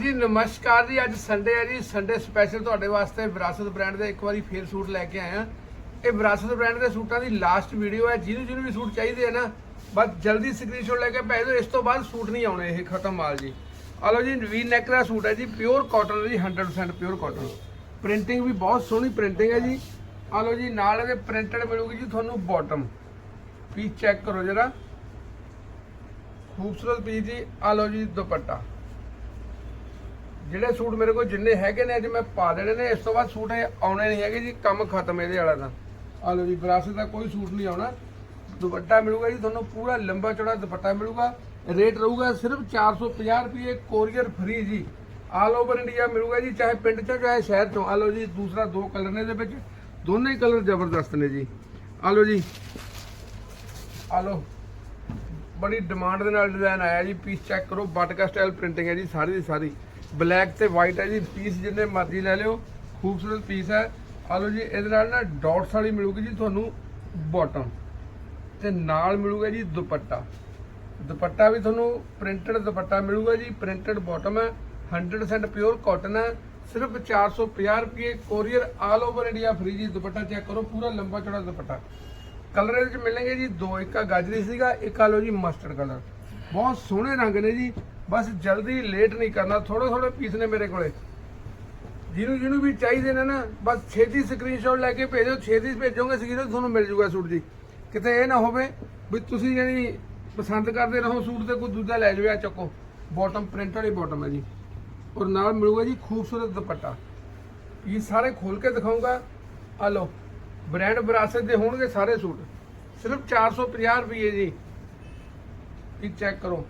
ਜੀ, ਨਮਸਕਾਰ ਜੀ, ਅੱਜ ਸੰਡੇ ਹੈ ਜੀ। ਸੰਡੇ ਸਪੈਸ਼ਲ ਤੁਹਾਡੇ ਵਾਸਤੇ ਵਿਰਾਸਤ ਬ੍ਰਾਂਡ ਦੇ ਇੱਕ ਵਾਰੀ ਫੇਰ ਸੂਟ ਲੈ ਕੇ ਆਏ ਆ ਇਹ ਵਿਰਾਸਤ ਬ੍ਰਾਂਡ ਦੇ ਸੂਟਾਂ ਦੀ ਲਾਸਟ ਵੀਡੀਓ ਹੈ। ਜਿਹਨੂੰ ਜਿਹਨੂੰ ਵੀ ਸੂਟ ਚਾਹੀਦੇ ਆ ਨਾ, ਬਸ ਜਲਦੀ ਸਕਰੀਨਸ਼ਾਟ ਲੈ ਕੇ ਭੇਜ ਦਿਓ ਇਸ ਤੋਂ ਬਾਅਦ ਸੂਟ ਨਹੀਂ ਆਉਣੇ ਇਹ ਖਤਮ ਮਾਲ ਜੀ। ਆ ਲਓ ਜੀ ਵੀ ਨੈਕ ਦਾ ਸੂਟ ਹੈ ਜੀ। ਪਿਓਰ ਕਾਟਨ ਜੀ 100% ਪਿਓਰ ਕਾਟਨ ਪ੍ਰਿੰਟਿੰਗ ਵੀ ਬਹੁਤ ਸੋਹਣੀ ਪ੍ਰਿੰਟਿੰਗ ਹੈ ਜੀ। ਆ ਲਓ ਜੀ, ਨਾਲ ਇਹਦੇ ਪ੍ਰਿੰਟਡ ਮਿਲੂਗੀ ਜੀ ਤੁਹਾਨੂੰ ਬਾਟਮ ਪੀਸ ਚੈੱਕ ਕਰੋ ਜਰਾ। ਖੂਬਸੂਰਤ ਪੀਸ ਜੀ। ਆ ਲਓ ਜੀ, ਦੁਪੱਟਾ। ਜਿਹੜੇ ਸੂਟ ਮੇਰੇ ਕੋਲ ਜਿੰਨੇ ਹੈਗੇ ਨੇ, ਅੱਜ ਮੈਂ ਪਾ ਦੇਣੇ ਨੇ, ਇਸ ਤੋਂ ਬਾਅਦ ਸੂਟ ਇਹ ਆਉਣੇ ਨਹੀਂ ਹੈਗੇ ਜੀ, ਕੰਮ ਖਤਮ ਇਹਦੇ ਵਾਲਾ ਦਾ ਆ ਲਓ ਜੀ ਵਿਰਾਸਤ ਦਾ ਕੋਈ ਸੂਟ ਨਹੀਂ ਆਉਣਾ। ਦੁਪੱਟਾ ਮਿਲੂਗਾ ਜੀ, ਤੁਹਾਨੂੰ ਪੂਰਾ ਲੰਬਾ ਚੌੜਾ ਦੁਪੱਟਾ ਮਿਲੂਗਾ। ਰੇਟ ਰਹੂਗਾ ਸਿਰਫ 450 ਰੁਪਏ, ਕੋਰੀਅਰ ਫ੍ਰੀ ਜੀ। ਆਲ ਓਵਰ ਇੰਡੀਆ ਮਿਲੂਗਾ ਜੀ, ਚਾਹੇ ਪਿੰਡ ਚੋਂ, ਚਾਹੇ ਸ਼ਹਿਰ ਚੋਂ। ਆ ਲਓ ਜੀ, ਦੂਸਰਾ ਦੋ ਕਲਰ ਨੇ ਇਹਦੇ ਵਿੱਚ। ਦੋਨੇ ਹੀ ਕਲਰ ਜ਼ਬਰਦਸਤ ਨੇ ਜੀ। ਆ ਲਓ ਜੀ। ਆ ਲਓ। ਬੜੀ ਡਿਮਾਂਡ ਦੇ ਨਾਲ ਡਿਜ਼ਾਈਨ ਆਇਆ ਜੀ ਪੀਸ ਚੈੱਕ ਕਰੋ ਬਟਕਾ ਸਟਾਈਲ ਪ੍ਰਿੰਟਿੰਗ ਹੈ ਜੀ, ਸਾਰੀ ਦੀ ਸਾਰੀ। ਬਲੈਕ ਤੇ ਵਾਈਟ ਹੈ ਜੀ ਪੀਸ ਜਿੰਨੇ ਮਰਜ਼ੀ ਲੈ ਲਿਓ, ਖੂਬਸੂਰਤ ਪੀਸ ਹੈ। ਆ ਲਓ ਜੀ, ਇਹਦੇ ਨਾਲ ਨਾ ਡਾਟਸ ਵਾਲੀ ਮਿਲੂਗੀ ਜੀ ਤੁਹਾਨੂੰ ਬਾਟਮ ਤੇ ਨਾਲ ਮਿਲੂਗਾ ਜੀ ਦੁਪੱਟਾ। ਦੁਪੱਟਾ ਵੀ ਤੁਹਾਨੂੰ ਪ੍ਰਿੰਟਡ ਦੁਪੱਟਾ ਮਿਲੂਗਾ ਜੀ ਪ੍ਰਿੰਟਡ ਬਾਟਮ ਹੈ। 100% ਪਿਓਰ ਕਾਟਨ ਹੈ। ਸਿਰਫ 450 ਰੁਪਏ courier all over India free ਜੀ, ਦੁਪੱਟਾ ਚੈੱਕ ਕਰੋ, ਪੂਰਾ ਲੰਬਾ ਚੌੜਾ ਦੁਪੱਟਾ। ਕਲਰ ਇਹਦੇ ਵਿੱਚ ਮਿਲਣਗੇ ਜੀ, ਦੋ, ਇੱਕ ਆ ਗਾਜਰੀ ਸੀਗਾ, ਇੱਕ ਆ ਲੋ ਜੀ ਮਸਟਰਡ ਕਲਰ ਬਹੁਤ ਸੋਹਣੇ ਰੰਗ ਨੇ ਜੀ ਬਸ ਜਲਦੀ ਲੇਟ ਨਹੀਂ ਕਰਨਾ ਥੋੜੇ ਥੋੜੇ ਪੀਸ ਨੇ ਮੇਰੇ ਕੋਲੇ। ਜਿਹਨੂੰ ਜਿਹਨੂੰ ਵੀ ਚਾਹੀਦੇ ਨੇ ਨਾ, ਬਸ ਛੇਤੀ ਸਕਰੀਨਸ਼ਾਟ ਲੈ ਕੇ ਭੇਜੋ, ਛੇਤੀ ਭੇਜੋਗੇ ਸਕਰੀਨ ਤੁਹਾਨੂੰ ਮਿਲ ਜੂਗਾ ਸੂਟ ਜੀ ਕਿਤੇ ਇਹ ਨਾ ਹੋਵੇ ਵੀ ਤੁਸੀਂ ਜਿਹੜੀ ਪਸੰਦ ਕਰਦੇ ਰਹੋ ਸੂਟ ਤੇ, ਕੋਈ ਦੂਜਾ ਲੈ ਜਾਓ ਆ ਚੱਕੋ। ਬਾਟਮ ਪ੍ਰਿੰਟ ਵਾਲੀ ਬਾਟਮ ਹੈ ਜੀ। ਔਰ ਨਾਲ ਮਿਲੂਗਾ ਜੀ ਖੂਬਸੂਰਤ ਦੁਪੱਟਾ। ਇਹ ਸਾਰੇ ਖੋਲ ਕੇ ਦਿਖਾਉਂਗਾ ਆ ਲਓ ਬ੍ਰਾਂਡ ਵਿਰਾਸਤ ਦੇ ਹੋਣਗੇ ਸਾਰੇ ਸੂਟ। ਸਿਰਫ 450 ਰੁਪਏ ਜੀ। ਇਹ ਚੈੱਕ ਕਰੋ।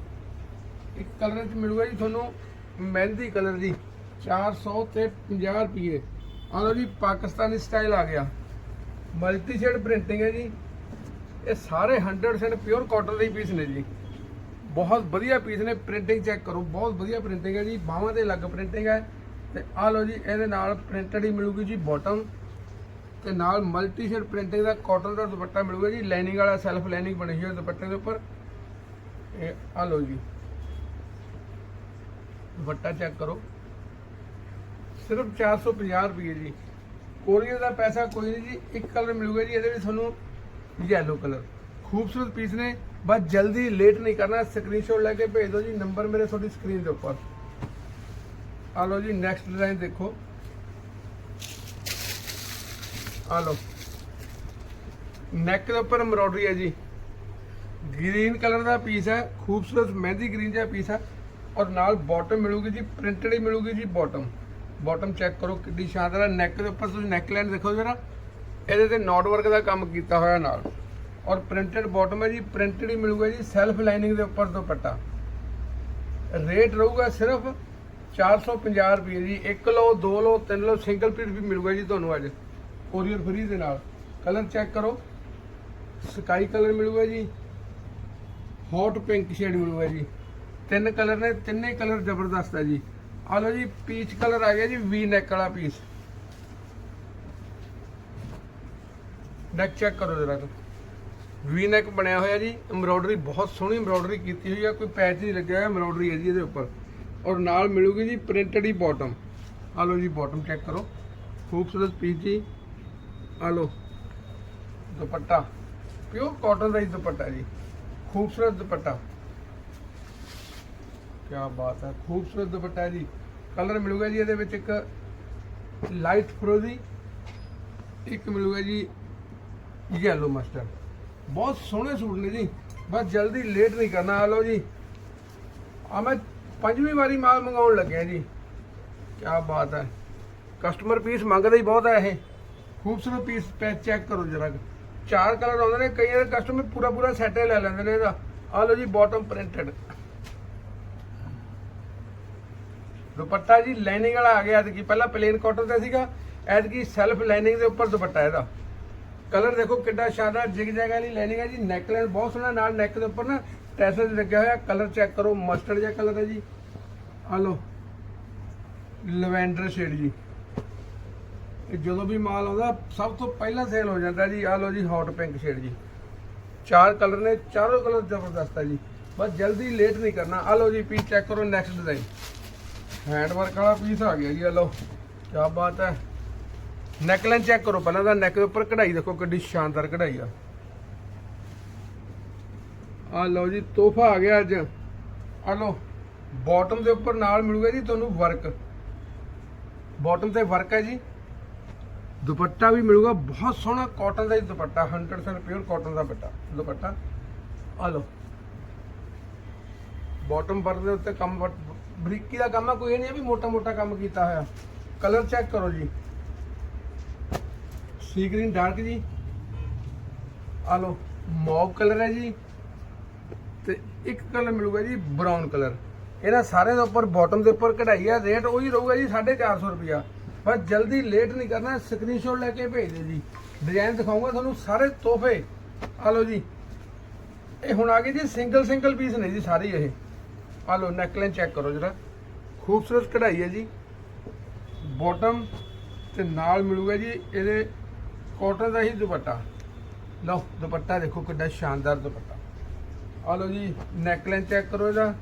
ਇੱਕ ਕਲਰ ਚ ਮਿਲੂਗਾ ਜੀ ਤੁਹਾਨੂੰ ਮਹਿੰਦੀ ਕਲਰ ਦੀ 400 ਤੇ 50 ਰੁਪਏ ਆ ਲਓ ਜੀ, ਪਾਕਿਸਤਾਨੀ ਸਟਾਈਲ ਆ ਗਿਆ। ਮਲਟੀ ਸ਼ੇਡ ਪ੍ਰਿੰਟਿੰਗ ਹੈ ਜੀ। ਇਹ ਸਾਰੇ 100% ਪਿਓਰ ਕਾਟਨ ਦੇ ਪੀਸ ਨੇ ਜੀ। ਬਹੁਤ ਵਧੀਆ ਪੀਸ ਨੇ ਪ੍ਰਿੰਟਿੰਗ ਚੈੱਕ ਕਰੋ, ਬਹੁਤ ਵਧੀਆ ਪ੍ਰਿੰਟਿੰਗ ਹੈ ਜੀ। ਬਾਹਾਂ ਤੇ ਅਲੱਗ ਪ੍ਰਿੰਟਿੰਗ ਹੈ। ਤੇ ਆ ਲਓ ਜੀ, ਇਹਦੇ ਨਾਲ ਪ੍ਰਿੰਟਡ ਹੀ ਮਿਲੂਗੀ ਜੀ ਬਾਟਮ ਤੇ ਨਾਲ ਮਲਟੀ ਸ਼ੇਡ ਪ੍ਰਿੰਟਿੰਗ ਦਾ ਕਾਟਨ ਦਾ ਦੁਪੱਟਾ ਮਿਲੂਗਾ ਜੀ। ਲਾਈਨਿੰਗ ਵਾਲਾ ਸੈਲਫ ਲਾਈਨਿੰਗ ਬਣੀ ਹੋਈ ਹੈ ਦੁਪੱਟੇ ਦੇ ਉੱਪਰ। ਇਹ ਆ ਲਓ ਜੀ। ਦੁਪੱਟਾ ਚੈੱਕ ਕਰੋ। ਸਿਰਫ 450 ਰੁਪਏ ਜੀ। ਕੋਰੀਅਰ ਦਾ ਪੈਸਾ ਕੋਈ ਨਹੀਂ ਜੀ, ਇੱਕ ਕਲਰ ਮਿਲੂਗਾ ਜੀ, ਇਹਦੇ ਵਿੱਚ ਤੁਹਾਨੂੰ ਯੈਲੋ ਕਲਰ ਖੂਬਸੂਰਤ ਪੀਸ ਨੇ, ਬਸ ਜਲਦੀ ਲੇਟ ਨਹੀਂ ਕਰਨਾ ਸਕਰੀਨਸ਼ਾਟ ਲੈ ਕੇ ਭੇਜ ਦਿਓ ਜੀ ਨੰਬਰ ਮੇਰੇ ਤੁਹਾਡੀ ਸਕਰੀਨ ਦੇ ਉੱਪਰ। ਆ ਲਓ ਜੀ ਨੈਕਸਟ ਡਿਜ਼ਾਈਨ ਦੇਖੋ। ਆ ਲਓ। ਨੈਕ ਦੇ ਉੱਪਰ ਐਮਬ੍ਰੋਇਡਰੀ ਹੈ ਜੀ। ਗ੍ਰੀਨ ਕਲਰ ਦਾ ਪੀਸ ਹੈ, ਖੂਬਸੂਰਤ ਮਹਿੰਦੀ ਗ੍ਰੀਨ ਜਿਹਾ ਪੀਸ ਹੈ। ਔਰ ਨਾਲ ਬਾਟਮ ਮਿਲੂਗੀ ਜੀ ਪ੍ਰਿੰਟਡ ਹੀ ਮਿਲੂਗੀ ਜੀ ਬਾਟਮ ਬਾਟਮ ਚੈੱਕ ਕਰੋ ਕਿੰਨੀ ਸ਼ਾਨਦਾਰ ਹੈ ਨੈਕ ਦੇ ਉੱਪਰ ਤੁਸੀਂ ਨੈਕ ਲਾਈਨ ਦੇਖੋ ਜਰਾ। ਇਹਦੇ ਤੇ ਨੋਟ ਵਰਕ ਦਾ ਕੰਮ ਕੀਤਾ ਹੋਇਆ ਨਾਲ। ਔਰ ਪ੍ਰਿੰਟਡ ਬਾਟਮ ਹੈ ਜੀ ਪ੍ਰਿੰਟਡ ਹੀ ਮਿਲੂਗਾ ਜੀ ਸੈਲਫ ਲਾਈਨਿੰਗ ਦੇ ਉੱਪਰ ਦੁਪੱਟਾ। ਰੇਟ ਰਹੂਗਾ ਸਿਰਫ 450 ਰੁਪਏ ਜੀ। 1 ਲਓ 2 ਲਓ 3 ਲਓ ਸਿੰਗਲ ਪੀਸ ਵੀ ਮਿਲੂਗਾ ਜੀ ਤੁਹਾਨੂੰ ਅੱਜ। ਕੋਰੀਅਰ ਫਰੀ ਦੇ ਨਾਲ। ਕਲਰ ਚੈੱਕ ਕਰੋ। ਸਕਾਈ ਕਲਰ ਮਿਲੂਗਾ ਜੀ। ਹੌਟ ਪਿੰਕ ਸ਼ੇਡ ਮਿਲੂਗਾ ਜੀ। ਤਿੰਨ ਕਲਰ ਨੇ, ਤਿੰਨੇ ਕਲਰ ਜ਼ਬਰਦਸਤ ਹੈ ਜੀ। ਆ ਲਓ ਜੀ ਪੀਚ ਕਲਰ ਆ ਗਿਆ ਜੀ ਵੀ ਨੈਕ ਵਾਲਾ ਪੀਸ ਨੈਕ ਚੈੱਕ ਕਰੋ ਜਰਾ ਵੀ ਨੈਕ ਬਣਿਆ ਹੋਇਆ ਜੀ ਐਮਬ੍ਰੋਇਡਰੀ ਬਹੁਤ ਸੋਹਣੀ ਐਮਬ੍ਰੋਇਡਰੀ ਕੀਤੀ ਹੋਈ ਆ, ਕੋਈ ਪੈਚ ਨਹੀਂ ਲੱਗਿਆ ਹੋਇਆ ਐਮਬ੍ਰੋਇਡਰੀ ਹੈ ਜੀ ਇਹਦੇ ਉੱਪਰ। ਔਰ ਨਾਲ ਮਿਲੂਗੀ ਜੀ ਪ੍ਰਿੰਟਡ ਹੀ ਬਾਟਮ ਆ ਲਓ ਜੀ ਬਾਟਮ ਚੈੱਕ ਕਰੋ। ਖੂਬਸੂਰਤ ਪੀਸ ਜੀ। ਆ ਲਓ, ਦੁਪੱਟਾ। ਪਿਓਰ ਕਾਟਨ ਦਾ ਹੀ ਦੁਪੱਟਾ ਜੀ। ਖੂਬਸੂਰਤ ਦੁਪੱਟਾ। ਕੀ ਬਾਤ ਹੈ, ਖੂਬਸੂਰਤ ਦੁਪੱਟਾ ਜੀ। ਕਲਰ ਮਿਲੂਗਾ ਜੀ ਇਹਦੇ ਵਿੱਚ ਇੱਕ ਲਾਈਟ ਫਰੋਜ਼ੀ ਇੱਕ ਮਿਲੂਗਾ ਜੀ ਯੈਲੋ ਮਸਟਰਡ ਬਹੁਤ ਸੋਹਣੇ ਸੂਟ ਨੇ ਜੀ, ਬਸ ਜਲਦੀ ਲੇਟ ਨਹੀਂ ਕਰਨਾ। ਆ ਲਓ ਜੀ ਆ ਮੈਂ ਪੰਜਵੀਂ ਵਾਰੀ ਮਾਲ ਮੰਗਾਉਣ ਲੱਗਿਆ ਜੀ। ਕੀ ਬਾਤ ਹੈ ਕਸਟਮਰ ਪੀਸ ਮੰਗਦਾ ਹੀ ਬਹੁਤ ਹੈ ਇਹ। ਖੂਬਸੂਰਤ ਪੀਸ ਪੈ ਚੈੱਕ ਕਰੋ ਜਰਾ ਚਾਰ ਕਲਰ ਆਉਂਦੇ ਨੇ ਕਈ ਵਾਰ ਕਸਟਮਰ ਪੂਰਾ ਪੂਰਾ ਸੈੱਟ ਲੈ ਲੈਂਦੇ ਨੇ ਇਹਦਾ। ਆ ਲਓ ਜੀ ਬਾਟਮ ਪ੍ਰਿੰਟਡ ਦੁਪੱਟਾ ਜੀ ਲਾਈਨਿੰਗ ਵਾਲਾ ਆ ਗਿਆ, ਐਤਕੀ ਪਹਿਲਾਂ ਪਲੇਨ ਕਾਟਨ ਤੇ ਸੀਗਾ, ਐਤਕੀ ਸੈਲਫ ਲਾਈਨਿੰਗ ਦੇ ਉੱਪਰ ਦੁਪੱਟਾ ਇਹਦਾ। ਕਲਰ ਦੇਖੋ ਕਿੱਡਾ ਸ਼ਾਨਦਾਰ, ਜਿਗ ਜੈਗ ਵਾਲੀ ਲਾਈਨਿੰਗ ਹੈ ਜੀ ਨੈਕ ਬਹੁਤ ਸੋਹਣਾ, ਨਾਲ ਨੈਕ ਦੇ ਉੱਪਰ ਨਾ ਟੈਸਲ ਲੱਗਿਆ ਹੋਇਆ ਕਲਰ ਚੈੱਕ ਕਰੋ ਮਸਟਰਡ ਜਿਹਾ ਕਲਰ ਹੈ ਜੀ। ਆ ਲਓ ਲਵੈਂਡਰ ਸ਼ੇਡ ਜੀ। ਇਹ ਜਦੋਂ ਵੀ ਮਾਲ ਆਉਂਦਾ, ਸਭ ਤੋਂ ਪਹਿਲਾਂ ਸੇਲ ਹੋ ਜਾਂਦਾ ਜੀ ਆ ਲਓ ਜੀ ਹੌਟ ਪਿੰਕ ਸ਼ੇਡ ਜੀ। ਚਾਰ ਕਲਰ ਨੇ, ਚਾਰੋਂ ਕਲਰ ਜ਼ਬਰਦਸਤ ਹੈ ਜੀ। ਬਸ ਜਲਦੀ ਲੇਟ ਨਹੀਂ ਕਰਨਾ। ਆ ਲਓ ਜੀ ਪੀਸ ਚੈੱਕ ਕਰੋ ਨੈਕਸਟ ਡਿਜ਼ਾਈਨ ਹੈਂਡ ਵਰਕ ਵਾਲਾ ਪੀਸ ਆ ਗਿਆ ਜੀ ਆ ਲਓ ਕੀ ਬਾਤ ਹੈ। ਨੈਕਲਾਈਨ ਚੈੱਕ ਕਰੋ, ਪਹਿਲਾਂ ਤਾਂ ਨੈਕ ਦੇ ਉੱਪਰ ਕਢਾਈ ਦੇਖੋ ਕਿੰਨੀ ਸ਼ਾਨਦਾਰ ਕਢਾਈ ਆ। ਆ ਲਓ ਜੀ, ਤੋਹਫਾ ਆ ਗਿਆ ਅੱਜ। ਆ ਲਓ ਬਾਟਮ ਦੇ ਉੱਪਰ ਨਾਲ ਮਿਲੂਗਾ ਜੀ ਤੁਹਾਨੂੰ ਵਰਕ ਬਾਟਮ ਤੇ ਵਰਕ ਹੈ ਜੀ। ਦੁਪੱਟਾ ਵੀ ਮਿਲੂਗਾ, ਬਹੁਤ ਸੋਹਣਾ ਕਾਟਨ ਦਾ ਹੀ ਦੁਪੱਟਾ 100% ਪਿਓਰ ਕਾਟਨ ਦਾ ਬੱਟਾ ਦੁਪੱਟਾ। ਆ ਲਓ ਬਾਟਮ ਵਰਕ ਦੇ ਉੱਤੇ ਕੰਮ ਬਰੀਕੀ ਦਾ ਕੰਮ ਆ, ਕੋਈ ਇਹ ਨਹੀਂ ਹੈ ਵੀ ਮੋਟਾ ਮੋਟਾ ਕੰਮ ਕੀਤਾ ਹੋਇਆ। ਕਲਰ ਚੈੱਕ ਕਰੋ ਜੀ। ਸੀ ਗ੍ਰੀਨ ਡਾਰਕ ਜੀ। ਆ ਲਓ ਮੌਵ ਕਲਰ ਹੈ ਜੀ। ਤੇ ਇੱਕ ਕਲਰ ਮਿਲੂਗਾ ਜੀ, ਬਰਾਊਨ ਕਲਰ। ਇਹਨਾਂ ਸਾਰੇ ਦੇ ਉੱਪਰ ਬਾਟਮ ਦੇ ਉੱਪਰ ਕਢਾਈ ਆ। ਰੇਟ ਉਹੀ ਰਹੂਗਾ ਜੀ 450 ਰੁਪਿਆ ਪਰ ਜਲਦੀ ਲੇਟ ਨਹੀਂ ਕਰਨਾ ਸਕਰੀਨਸ਼ਾਟ ਲੈ ਕੇ ਭੇਜ ਦਿਓ ਜੀ। ਡਿਜ਼ਾਈਨ ਦਿਖਾਉਂਗਾ ਤੁਹਾਨੂੰ ਸਾਰੇ ਤੋਹਫੇ। ਆ ਲਓ ਜੀ। ਇਹ ਹੁਣ ਆ ਗਏ ਜੀ ਸਿੰਗਲ ਸਿੰਗਲ ਪੀਸ ਨੇ ਜੀ, ਸਾਰੇ ਇਹ। ਆ ਲਓ ਨੈਕਲਾਈਨ ਚੈੱਕ ਕਰੋ ਜਰਾ। ਖੂਬਸੂਰਤ ਕਢਾਈ ਹੈ ਜੀ। ਬਾਟਮ ਤੇ ਨਾਲ ਮਿਲੂਗਾ ਜੀ ਇਹਦੇ ਕਾਟਨ ਦਾ ਹੀ ਦੁਪੱਟਾ। ਲਓ, ਦੁਪੱਟਾ ਦੇਖੋ ਕਿੰਨਾ ਸ਼ਾਨਦਾਰ ਦੁਪੱਟਾ। ਆ ਲਓ ਜੀ ਨੈਕਲਾਈਨ ਚੈੱਕ ਕਰੋ ਇਹਦਾ।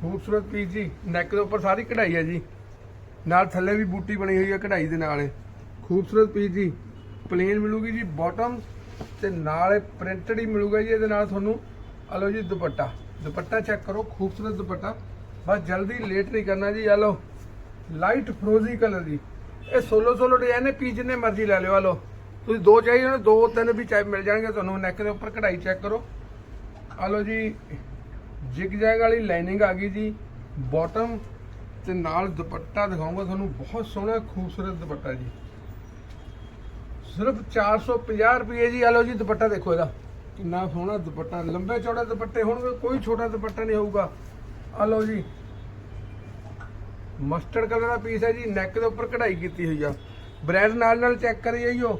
ਖੂਬਸੂਰਤ ਪੀਸ ਜੀ ਨੈਕ ਦੇ ਉੱਪਰ ਸਾਰੀ ਕਢਾਈ ਹੈ ਜੀ। ਨਾਲ ਥੱਲੇ ਵੀ ਬੂਟੀ ਬਣੀ ਹੋਈ ਹੈ ਕਢਾਈ ਦੇ ਨਾਲ। ਖੂਬਸੂਰਤ ਪੀਸ ਜੀ ਪਲੇਨ ਮਿਲੂਗੀ ਜੀ ਬਾਟਮ ਤੇ ਨਾਲ ਪ੍ਰਿੰਟਡ ਹੀ ਮਿਲੂਗਾ ਜੀ ਇਹਦੇ ਨਾਲ ਤੁਹਾਨੂੰ। ਆ ਲਓ ਜੀ, ਦੁਪੱਟਾ। ਦੁਪੱਟਾ ਚੈੱਕ ਕਰੋ, ਖੂਬਸੂਰਤ ਦੁਪੱਟਾ। ਬਸ ਜਲਦੀ ਲੇਟ ਨਹੀਂ ਕਰਨਾ ਜੀ ਆ ਲਓ। ਲਾਈਟ ਫਰੋਜ਼ੀ ਕਲਰ ਦੀ। ਇਹ ਸੋਲੋ ਸੋਲੋ ਡਿਜ਼ਾਈਨ ਨੇ ਪੀਸ ਜਿੰਨੇ ਮਰਜ਼ੀ ਲੈ ਲਿਓ ਆ ਲਓ। ਤੁਸੀਂ ਦੋ ਚਾਹੀਦੇ ਨੇ ਦੋ ਤਿੰਨ ਵੀ ਚਾਹੇ ਮਿਲ ਜਾਣਗੇ ਤੁਹਾਨੂੰ। ਨੈਕ ਦੇ ਉੱਪਰ ਕਢਾਈ ਚੈੱਕ ਕਰੋ। ਆ ਲਓ ਜੀ, ਜਿਗ ਜੈਗ ਵਾਲੀ ਲਾਈਨਿੰਗ ਆ ਗਈ ਜੀ ਬਾਟਮ ਤੇ ਨਾਲ ਦੁਪੱਟਾ ਦਿਖਾਉਂਗਾ ਤੁਹਾਨੂੰ, ਬਹੁਤ ਸੋਹਣਾ, ਖੂਬਸੂਰਤ ਦੁਪੱਟਾ ਜੀ। ਸਿਰਫ 450 ਰੁਪਏ ਜੀ ਆ ਲਓ ਜੀ, ਦੁਪੱਟਾ ਦੇਖੋ ਇਹਦਾ। ਕਿੰਨਾ ਸੋਹਣਾ ਦੁਪੱਟਾ, ਲੰਬੇ ਚੌੜੇ ਦੁਪੱਟੇ ਹੋਣਗੇ ਕੋਈ ਛੋਟਾ ਦੁਪੱਟਾ ਨਹੀਂ ਹੋਊਗਾ। ਆ ਲਓ ਜੀ। ਮਸਟਰਡ ਕਲਰ ਦਾ ਪੀਸ ਹੈ ਜੀ ਨੈਕ ਦੇ ਉੱਪਰ ਕਢਾਈ ਕੀਤੀ ਹੋਈ ਆ। ਬ੍ਰਾਂਡ ਨਾਲ ਨਾਲ ਚੈੱਕ ਕਰੀ ਜਾਈਓ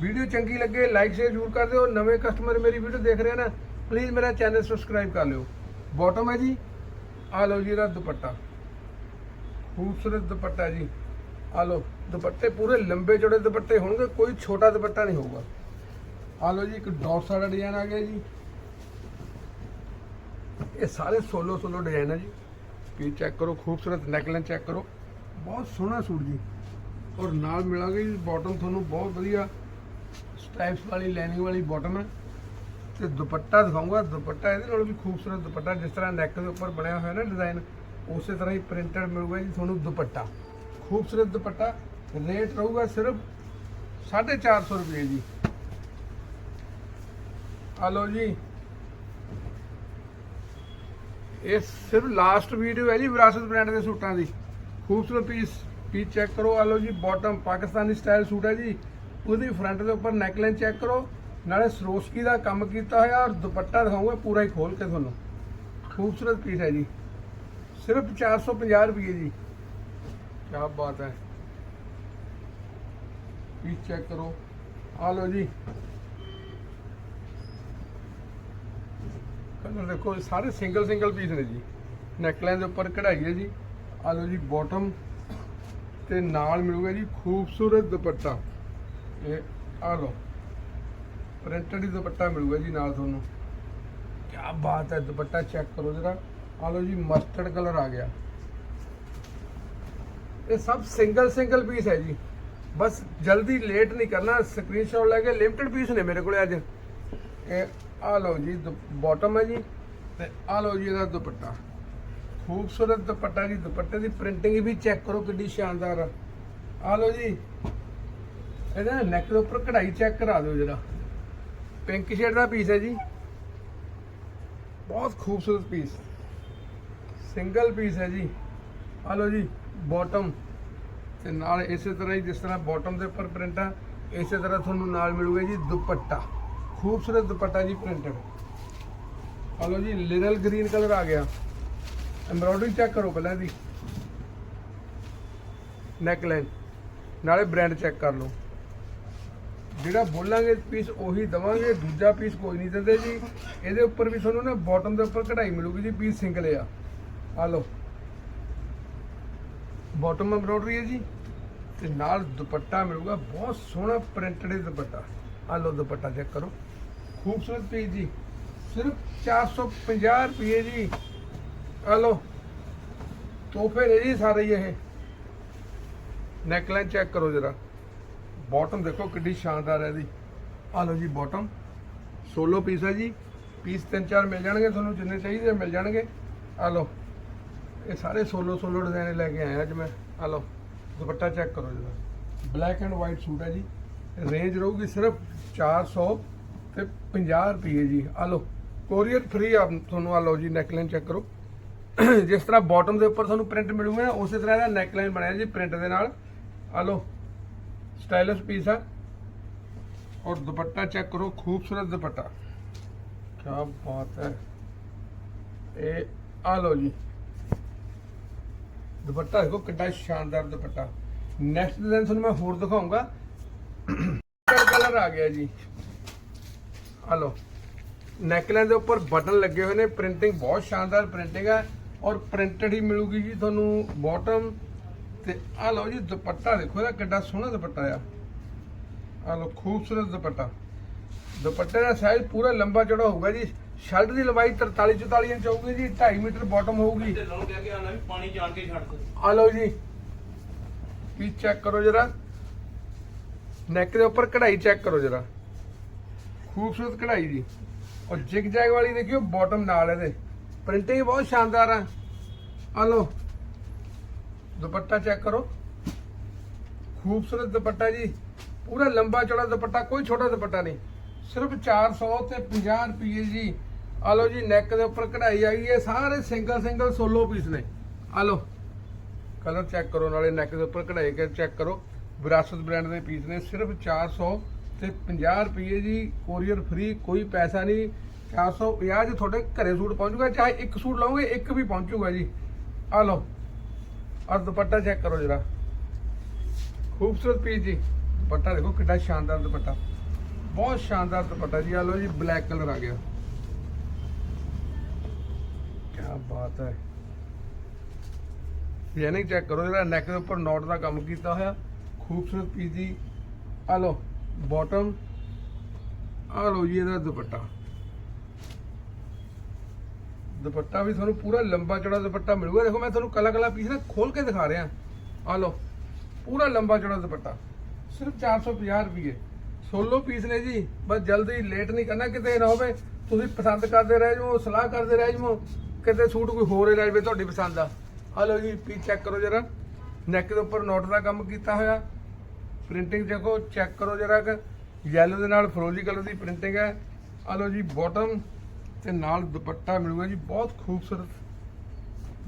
ਵੀਡੀਓ ਚੰਗੀ ਲੱਗੇ ਲਾਈਕ ਸ਼ੇਅਰ ਜ਼ਰੂਰ ਕਰ ਦਿਓ। ਨਵੇਂ ਕਸਟਮਰ ਮੇਰੀ ਵੀਡੀਓ ਦੇਖ ਰਹੇ ਨਾ ਪਲੀਜ਼ ਮੇਰਾ ਚੈਨਲ ਸਬਸਕ੍ਰਾਈਬ ਕਰ ਲਿਓ। ਬਾਟਮ ਹੈ ਜੀ ਆ ਲਓ ਜੀ ਇਹਦਾ ਦੁਪੱਟਾ। ਖੂਬਸੂਰਤ ਦੁਪੱਟਾ ਜੀ। ਆ ਲਓ, ਦੁਪੱਟੇ ਪੂਰੇ ਲੰਬੇ ਚੌੜੇ ਦੁਪੱਟੇ ਹੋਣਗੇ, ਕੋਈ ਛੋਟਾ ਦੁਪੱਟਾ ਨਹੀਂ ਹੋਊਗਾ। ਆ ਲਓ ਜੀ, ਇੱਕ ਡਾਟਸ ਵਾਲਾ ਡਿਜ਼ਾਈਨ ਆ ਗਿਆ ਜੀ। ਇਹ ਸਾਰੇ ਸੋਲੋ ਸੋਲੋ ਡਿਜ਼ਾਈਨ ਹੈ ਜੀ। ਪੀਸ ਚੈੱਕ ਕਰੋ, ਖੂਬਸੂਰਤ ਨੈਕਲਾਈਨ ਚੈੱਕ ਕਰੋ। ਬਹੁਤ ਸੋਹਣਾ ਸੂਟ ਜੀ। ਔਰ ਨਾਲ ਮਿਲਾਂਗੇ ਜੀ ਬਾਟਮ ਤੁਹਾਨੂੰ ਬਹੁਤ ਵਧੀਆ ਸਟ੍ਰਾਈਪਸ ਵਾਲੀ ਲਾਈਨਿੰਗ ਵਾਲੀ ਬਾਟਮ ਹੈ ਤੇ ਦੁਪੱਟਾ ਦਿਖਾਊਂਗਾ ਦੁਪੱਟਾ ਇਹਦੇ ਨਾਲ ਵੀ ਖੂਬਸੂਰਤ ਦੁਪੱਟਾ, ਜਿਸ ਤਰ੍ਹਾਂ ਨੈਕ ਦੇ ਉੱਪਰ ਬਣਿਆ ਹੋਇਆ ਨਾ ਡਿਜ਼ਾਈਨ ਉਸੇ ਤਰ੍ਹਾਂ ਹੀ ਪ੍ਰਿੰਟਡ ਮਿਲੂਗਾ ਜੀ ਤੁਹਾਨੂੰ ਦੁਪੱਟਾ। ਖੂਬਸੂਰਤ ਦੁਪੱਟਾ ਰੇਟ ਰਹੂਗਾ ਸਿਰਫ 450 ਰੁਪਏ ਜੀ। ਆ ਜੀ। ਇਹ ਸਿਰਫ ਲਾਸਟ ਵੀਡੀਓ ਹੈ ਜੀ ਵਿਰਾਸਤ ਬ੍ਰਾਂਡ ਦੇ ਸੂਟਾਂ ਦੀ। ਖੂਬਸੂਰਤ ਪੀਸ ਪੀਸ ਚੈੱਕ ਕਰੋ। ਆ ਲਓ ਜੀ ਬਾਟਮ ਪਾਕਿਸਤਾਨੀ ਸਟਾਈਲ ਸੂਟ ਹੈ ਜੀ। ਉਹਦੀ ਫਰੰਟ ਦੇ ਉੱਪਰ ਨੈਕਲਾਈਨ ਚੈੱਕ ਕਰੋ। ਨਾਲੇ ਸਰੋਸਕੀ ਦਾ ਕੰਮ ਕੀਤਾ ਹੋਇਆ ਔਰ ਦੁਪੱਟਾ ਦਿਖਾਉਂਗਾ, ਪੂਰਾ ਹੀ ਖੋਲ ਕੇ ਤੁਹਾਨੂੰ। ਖੂਬਸੂਰਤ ਪੀਸ ਹੈ ਜੀ। ਸਿਰਫ 450 ਰੁਪਏ ਜੀ। ਕੀ ਬਾਤ ਹੈ। ਪੀਸ ਚੈੱਕ ਕਰੋ। ਆ ਲਓ ਜੀ। ਦੇਖੋ, ਸਾਰੇ ਸਿੰਗਲ ਸਿੰਗਲ ਪੀਸ ਨੇ ਜੀ। ਨੈਕਲਾਈਨ ਦੇ ਉੱਪਰ ਕਢਾਈ ਹੈ ਜੀ। ਆ ਲਓ ਜੀ ਬਾਟਮ ਤੇ ਨਾਲ ਮਿਲੂਗਾ ਜੀ ਖੂਬਸੂਰਤ ਦੁਪੱਟਾ। ਇਹ ਆ ਲਓ ਪ੍ਰਿੰਟਡ ਦੁਪੱਟਾ ਮਿਲੂਗਾ ਜੀ ਨਾਲ ਤੁਹਾਨੂੰ। ਕੀ ਬਾਤ ਹੈ, ਦੁਪੱਟਾ ਚੈੱਕ ਕਰੋ ਜਰਾ। ਆ ਲਓ ਜੀ ਮਸਟਰਡ ਕਲਰ ਆ ਗਿਆ। ਇਹ ਸਭ ਸਿੰਗਲ ਸਿੰਗਲ ਪੀਸ ਹੈ ਜੀ। ਬਸ ਜਲਦੀ ਲੇਟ ਨਹੀਂ ਕਰਨਾ। ਸਕਰੀਨਸ਼ਾਟ ਲੈ ਕੇ ਲਿਮਟਿਡ ਪੀਸ ਨੇ ਮੇਰੇ ਕੋਲ ਅੱਜ। ਇਹ ਆ ਲਓ ਜੀ ਬਾਟਮ ਹੈ ਜੀ, ਤੇ ਆ ਲਓ ਜੀ ਇਹਦਾ ਦੁਪੱਟਾ। ਖੂਬਸੂਰਤ ਦੁਪੱਟਾ ਜੀ, ਦੁਪੱਟੇ ਦੀ ਪ੍ਰਿੰਟਿੰਗ ਵੀ ਚੈੱਕ ਕਰੋ ਕਿੰਨੀ ਸ਼ਾਨਦਾਰ। ਆ ਆ ਲਓ ਜੀ, ਇਹਦਾ ਨੈਕ ਦੇ ਉੱਪਰ ਕਢਾਈ ਚੈੱਕ ਕਰਾ ਦਿਓ ਜਰਾ। ਪਿੰਕ ਸ਼ੇਡ ਦਾ ਪੀਸ ਹੈ ਜੀ। ਬਹੁਤ ਖੂਬਸੂਰਤ ਪੀਸ ਸਿੰਗਲ ਪੀਸ ਹੈ ਜੀ। ਆ ਲਓ ਜੀ ਬਾਟਮ ਤੇ ਨਾਲ ਇਸੇ ਤਰ੍ਹਾਂ ਹੀ ਜਿਸ ਤਰ੍ਹਾਂ ਬਾਟਮ ਦੇ ਉੱਪਰ ਪ੍ਰਿੰਟ ਆ, ਇਸੇ ਤਰ੍ਹਾਂ ਤੁਹਾਨੂੰ ਨਾਲ ਮਿਲੂਗਾ ਜੀ ਦੁਪੱਟਾ। ਖੂਬਸੂਰਤ ਦੁਪੱਟਾ ਜੀ ਪ੍ਰਿੰਟਡ। ਆ ਲਓ ਜੀ ਲਿਨਲ ਗ੍ਰੀਨ ਕਲਰ ਆ ਗਿਆ। ਐਮਬ੍ਰੋਇਡਰੀ ਚੈੱਕ ਕਰੋ ਪਹਿਲਾਂ ਇਹਦੀ। ਨੈਕ ਲਾਈਨ ਨਾਲੇ ਬ੍ਰਾਂਡ ਚੈੱਕ ਕਰ ਲਓ। ਜਿਹੜਾ ਬੋਲਾਂਗੇ ਪੀਸ ਉਹੀ ਦਵਾਂਗੇ, ਦੂਜਾ ਪੀਸ ਕੋਈ ਨਹੀਂ ਦਿੰਦੇ ਜੀ। ਇਹਦੇ ਉੱਪਰ ਵੀ ਤੁਹਾਨੂੰ ਨਾ ਬਾਟਮ ਦੇ ਉੱਪਰ ਕਢਾਈ ਮਿਲੂਗੀ ਜੀ ਪੀਸ ਸਿੰਗਲ ਆ। ਆ ਲਓ। ਬਾਟਮ ਐਮਬ੍ਰੋਇਡਰੀ ਹੈ ਜੀ। ਤੇ ਨਾਲ ਦੁਪੱਟਾ ਮਿਲੂਗਾ, ਬਹੁਤ ਸੋਹਣਾ ਪ੍ਰਿੰਟਡ ਦੁਪੱਟਾ। ਆ ਲਓ ਦੁਪੱਟਾ ਚੈੱਕ ਕਰੋ। ਖੂਬਸੂਰਤ ਪੀਸ ਜੀ, ਸਿਰਫ 450 ਰੁਪਏ ਜੀ। ਆ ਲਓ ਤੋਹਫੇ ਨੇ ਜੀ ਸਾਰੇ ਹੀ ਇਹ। ਨੈਕਲਾਈਨ ਚੈੱਕ ਕਰੋ ਜਰਾ। ਬਾਟਮ ਦੇਖੋ ਕਿੱਡੀ ਸ਼ਾਨਦਾਰ ਹੈ ਇਹਦੀ। ਆ ਲਓ ਜੀ ਬਾਟਮ ਸੋਲੋ ਪੀਸ ਹੈ ਜੀ। ਪੀਸ ਤਿੰਨ ਚਾਰ ਮਿਲ ਜਾਣਗੇ ਤੁਹਾਨੂੰ, ਜਿੰਨੇ ਚਾਹੀਦੇ ਮਿਲ ਜਾਣਗੇ। ਆ ਲਓ ਇਹ ਸਾਰੇ ਸੋਲੋ ਸੋਲੋ ਡਿਜ਼ਾਈਨ ਲੈ ਕੇ ਆਇਆ ਅੱਜ ਮੈਂ। ਆ ਲਓ ਦੁਪੱਟਾ ਚੈੱਕ ਕਰੋ ਜਰਾ। ਬਲੈਕ ਐਂਡ ਵਾਈਟ ਸੂਟ ਹੈ ਜੀ। ਰੇਂਜ ਰਹੂਗੀ ਸਿਰਫ 400 ਤੇ 50 ਰੁਪਏ ਜੀ। ਆ ਲਓ ਕੋਰੀਅਰ ਫ੍ਰੀ ਆ ਤੁਹਾਨੂੰ, ਆ ਲਓ ਜੀ ਨੈਕਲਾਈਨ ਚੈੱਕ ਕਰੋ। ਜਿਸ ਤਰ੍ਹਾਂ ਬਾਟਮ ਦੇ ਉੱਪਰ ਤੁਹਾਨੂੰ ਪ੍ਰਿੰਟ ਮਿਲੂਗਾ ਉਸੇ ਤਰ੍ਹਾਂ ਦਾ ਨੈਕਲਾਈਨ ਬਣਿਆ ਜੀ ਪ੍ਰਿੰਟ ਦੇ ਨਾਲ। ਆ ਲਓ ਸਟਾਈਲਿਸ਼ ਪੀਸ ਆ। ਔਰ ਦੁਪੱਟਾ ਚੈੱਕ ਕਰੋ, ਖੂਬਸੂਰਤ ਦੁਪੱਟਾ। ਕੀ ਬਾਤ ਹੈ। ਇਹ ਆ ਲਓ ਜੀ, ਦੁਪੱਟਾ ਦੇਖੋ ਕਿੰਨਾ ਸ਼ਾਨਦਾਰ ਦੁਪੱਟਾ। ਨੈਕਸਟ ਡਿਜ਼ਾਈਨ ਤੁਹਾਨੂੰ ਮੈਂ ਹੋਰ ਦਿਖਾਉਂਗਾ ਕਲਰ ਆ ਗਿਆ ਜੀ। ਆ ਨੈਕਲਾਈਨ ਦੇ ਉੱਪਰ ਬਟਨ ਲੱਗੇ ਹੋਏ ਨੇ। ਪ੍ਰਿੰਟਿੰਗ ਬਹੁਤ ਸ਼ਾਨਦਾਰ ਪ੍ਰਿੰਟਿੰਗ ਹੈ ਔਰ ਪ੍ਰਿੰਟਡ ਹੀ ਮਿਲੂਗੀ ਜੀ ਤੁਹਾਨੂੰ ਬਾਟਮ ਤੇ ਆ ਲਓ ਜੀ ਦੁਪੱਟਾ ਦੇਖੋ ਇਹਦਾ ਕਿੰਨਾ ਸੋਹਣਾ ਦੁਪੱਟਾ ਆ। ਆ ਲਓ ਖੂਬਸੂਰਤ ਦੁਪੱਟਾ। ਦੁਪੱਟੇ ਦਾ ਸਾਈਜ਼ ਪੂਰਾ ਲੰਬਾ ਚੌੜਾ ਹੋਊਗਾ ਜੀ। ਸ਼ਰਟ ਦੀ ਲੰਬਾਈ 43 44 ਇੰਚ ਹੋਊਗੀ ਜੀ 2.5 ਮੀਟਰ ਬਾਟਮ ਹੋਊਗੀ। ਆ ਲਓ ਜੀ। ਪੀਸ ਚੈੱਕ ਕਰੋ ਜਰਾ। ਨੈਕ ਦੇ ਉੱਪਰ ਕਢਾਈ ਚੈੱਕ ਕਰੋ ਜਰਾ। ਖੂਬਸੂਰਤ ਕਢਾਈ ਜੀ। ਔਰ ਜਿਗ ਜੈਗ ਵਾਲੀ ਦੇਖਿਓ ਬਾਟਮ ਨਾਲ ਇਹਦੇ। ਪ੍ਰਿੰਟਿੰਗ ਬਹੁਤ ਸ਼ਾਨਦਾਰ ਆ। ਆ ਲਓ। ਦੁਪੱਟਾ ਚੈੱਕ ਕਰੋ। ਖੂਬਸੂਰਤ ਦੁਪੱਟਾ ਜੀ। ਪੂਰਾ ਲੰਬਾ ਚੌੜਾ ਦੁਪੱਟਾ, ਕੋਈ ਛੋਟਾ ਦੁਪੱਟਾ ਨਹੀਂ। ਸਿਰਫ 400 ਤੇ 50 ਰੁਪਏ ਜੀ। ਆ ਲਓ ਜੀ ਨੈਕ ਦੇ ਉੱਪਰ ਕਢਾਈ ਆਈ ਹੈ। ਸਾਰੇ ਸਿੰਗਲ ਸਿੰਗਲ ਸੋਲੋ ਪੀਸ ਨੇ। ਆ ਲਓ। ਕਲਰ ਚੈੱਕ ਕਰੋ, ਨਾਲੇ ਨੈਕ ਦੇ ਉੱਪਰ ਕਢਾਈ ਕੇ ਚੈੱਕ ਕਰੋ। ਵਿਰਾਸਤ ਬ੍ਰਾਂਡ ਦੇ ਪੀਸ ਨੇ, ਸਿਰਫ 400 ਤੇ 50 ਰੁਪਏ ਜੀ ਕੋਰੀਅਰ ਫ੍ਰੀ ਕੋਈ ਪੈਸਾ ਨਹੀਂ 450 ਚ ਤੁਹਾਡੇ ਘਰੇ ਸੂਟ ਪਹੁੰਚੂਗਾ, ਚਾਹੇ ਇੱਕ ਸੂਟ ਲਓਗੇ, ਇੱਕ ਵੀ ਪਹੁੰਚੂਗਾ ਜੀ। ਆ ਲਓ ਔਰ ਦੁਪੱਟਾ ਚੈੱਕ ਕਰੋ ਜਰਾ। ਖੂਬਸੂਰਤ ਪੀਸ ਜੀ। ਦੁਪੱਟਾ ਦੇਖੋ ਕਿੰਨਾ ਸ਼ਾਨਦਾਰ ਦੁਪੱਟਾ। ਬਹੁਤ ਸ਼ਾਨਦਾਰ ਦੁਪੱਟਾ ਜੀ। ਆ ਲਓ ਜੀ ਬਲੈਕ ਕਲਰ ਆ ਗਿਆ। ਕੀ ਬਾਤ ਹੈ। ਡਿਜ਼ਾਈਨਿੰਗ ਚੈੱਕ ਕਰੋ ਜਿਹੜਾ ਨੈਕ ਦੇ ਉੱਪਰ ਨੋਟ ਦਾ ਕੰਮ ਕੀਤਾ ਹੋਇਆ। ਖੂਬਸੂਰਤ ਪੀਸ ਦੀ। ਆ ਲਓ ਬਾਟਮ ਆ ਲਓ ਜੀ ਇਹਦਾ ਦੁਪੱਟਾ। ਦੁਪੱਟਾ ਵੀ ਤੁਹਾਨੂੰ ਪੂਰਾ ਲੰਬਾ ਚੌੜਾ ਦੁਪੱਟਾ ਮਿਲੂਗਾ। ਦੇਖੋ, ਮੈਂ ਤੁਹਾਨੂੰ ਕਲਾ ਕਲਾ ਪੀਸ ਨਾ ਖੋਲ ਕੇ ਦਿਖਾ ਰਿਹਾ। ਆ ਲਓ, ਪੂਰਾ ਲੰਬਾ ਚੌੜਾ ਦੁਪੱਟਾ। ਸਿਰਫ 450 ਰੁਪਏ ਸੋਲੋ ਪੀਸ ਨੇ ਜੀ। ਬਸ ਜਲਦੀ ਲੇਟ ਨਹੀਂ ਕਰਨਾ, ਕਿਤੇ ਨਾ ਹੋਵੇ। ਤੁਸੀਂ ਪਸੰਦ ਕਰਦੇ ਰਹਿ ਜਾਓ, ਸਲਾਹ ਕਰਦੇ ਰਹਿ ਜਾਓ। ਕਿਤੇ ਸੂਟ ਕੋਈ ਹੋਰ ਹੀ ਲੈ ਜਾਵੇ ਤੁਹਾਡੀ ਪਸੰਦ ਦਾ। ਆ ਲਓ ਜੀ, ਪੀਸ ਚੈੱਕ ਕਰੋ ਜਰਾ। ਨੈਕ ਦੇ ਉੱਪਰ ਨੋਟ ਦਾ ਕੰਮ ਕੀਤਾ ਹੋਇਆ। ਪ੍ਰਿੰਟਿੰਗ ਦੇਖੋ ਚੈੱਕ ਕਰੋ ਜਰਾ ਕਿ। ਯੈਲੋ ਦੇ ਨਾਲ ਫਰੋਜ਼ੀ ਕਲਰ ਦੀ ਪ੍ਰਿੰਟਿੰਗ ਹੈ। ਆ ਲਓ ਜੀ ਬਾਟਮ ਤੇ ਨਾਲ ਦੁਪੱਟਾ ਮਿਲੂਗਾ ਜੀ, ਬਹੁਤ ਖੂਬਸੂਰਤ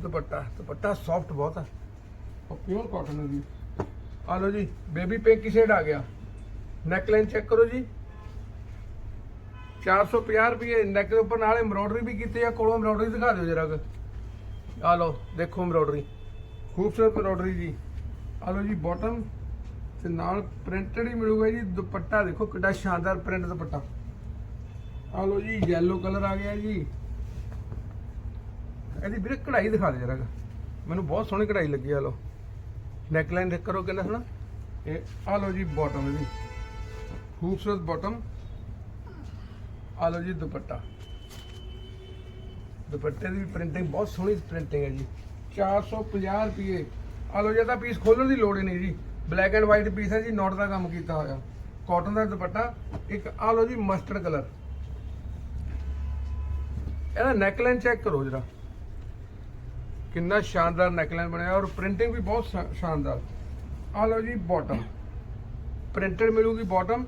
ਦੁਪੱਟਾ। ਦੁਪੱਟਾ ਸੌਫਟ ਬਹੁਤ ਹੈ ਔਰ ਪਿਓਰ ਕਾਟਨ ਹੈ ਜੀ। ਆ ਲਓ ਜੀ ਬੇਬੀ ਪਿੰਕ ਸ਼ੇਡ ਆ ਗਿਆ। ਨੈਕਲਾਈਨ ਚੈੱਕ ਕਰੋ ਜੀ। 450 ਰੁਪਏ। ਨੈਕ ਦੇ ਉੱਪਰ ਨਾਲ ਐਮਬ੍ਰੋਇਡਰੀ ਵੀ ਕੀਤੀ ਆ, ਕੋਲੋਂ ਐਮਬ੍ਰੋਇਡਰੀ ਦਿਖਾ ਦਿਓ ਜਰਾ ਕੁ। ਆ ਲਓ, ਦੇਖੋ ਐਮਬ੍ਰੋਇਡਰੀ ਖੂਬਸੂਰਤ ਐਮਬ੍ਰੋਇਡਰੀ ਜੀ। ਆ ਲਓ ਜੀ ਬਾਟਮ ਤੇ ਨਾਲ ਪ੍ਰਿੰਟਡ ਹੀ ਮਿਲੂਗਾ ਜੀ, ਦੁਪੱਟਾ ਦੇਖੋ ਕਿੰਨਾ ਸ਼ਾਨਦਾਰ ਪ੍ਰਿੰਟ ਦੁਪੱਟਾ। ਆ ਲਓ ਜੀ, yellow ਕਲਰ ਆ ਗਿਆ ਜੀ। ਇਹਦੀ ਵੀਰੇ ਕਢਾਈ ਦਿਖਾ ਦੇ ਜਰਾ ਮੈਨੂੰ ਬਹੁਤ ਸੋਹਣੀ ਕਢਾਈ ਲੱਗੀ ਆ ਲਓ। ਨੈਕਲਾਈਨ ਦੇਖ ਕਰੋ ਕਿੰਨਾ ਸੋਹਣਾ। ਇਹ ਆ ਲਓ ਜੀ ਬਾਟਮ ਇਹਦੀ। ਖੂਬਸੂਰਤ ਬਾਟਮ ਆ ਲਓ ਜੀ ਦੁਪੱਟਾ। ਦੁਪੱਟੇ ਦੀ ਪ੍ਰਿੰਟਿੰਗ ਬਹੁਤ ਸੋਹਣੀ ਪ੍ਰਿੰਟਿੰਗ ਹੈ ਜੀ। 450 ਰੁਪਏ। ਆ ਲਓ ਜੀ ਇਹਦਾ ਪੀਸ ਖੋਲਣ ਦੀ ਲੋੜ ਹੀ ਨਹੀਂ ਜੀ। ਬਲੈਕ ਐਂਡ ਵਾਈਟ ਪੀਸ ਹੈ ਜੀ ਨੋਟ ਦਾ ਕੰਮ ਕੀਤਾ ਹੋਇਆ। ਕਾਟਨ ਦਾ ਦੁਪੱਟਾ, ਇੱਕ ਆ ਲਓ ਜੀ ਮਸਟਰਡ ਕਲਰ ਇਹਦਾ ਨੈਕਲਾਈਨ ਚੈੱਕ ਕਰੋ ਜਰਾ। ਕਿੰਨਾ ਸ਼ਾਨਦਾਰ ਨੈਕਲਾਈਨ ਬਣਿਆ ਔਰ ਪ੍ਰਿੰਟਿੰਗ ਵੀ ਬਹੁਤ ਸ਼ਾ- ਸ਼ਾਨਦਾਰ। ਆ ਲਓ ਜੀ ਬਾਟਮ ਪ੍ਰਿੰਟਡ ਮਿਲੂਗੀ ਬਾਟਮ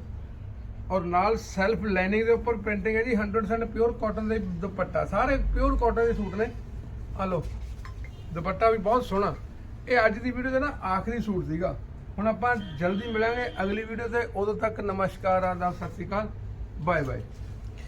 ਔਰ ਨਾਲ ਸੈਲਫ ਲਾਈਨਿੰਗ ਦੇ ਉੱਪਰ ਪ੍ਰਿੰਟਿੰਗ ਹੈ ਜੀ 100% ਪਿਓਰ ਕਾਟਨ ਦੇ ਦੁਪੱਟਾ। ਸਾਰੇ ਪਿਓਰ ਕਾਟਨ ਦੇ ਸੂਟ ਨੇ। ਆ ਲਓ, ਦੁਪੱਟਾ ਵੀ ਬਹੁਤ ਸੋਹਣਾ। ਇਹ ਅੱਜ ਦੀ ਵੀਡੀਓ ਦਾ ਨਾ ਆਖਰੀ ਸੂਟ ਸੀਗਾ। ਹੁਣ ਆਪਾਂ ਜਲਦੀ ਮਿਲਾਂਗੇ ਅਗਲੀ ਵੀਡੀਓ ਤੇ। ਉਦੋਂ ਤੱਕ ਨਮਸਕਾਰ ਆਦਾਬ ਸਤਿ ਸ਼੍ਰੀ ਅਕਾਲ। Bye bye.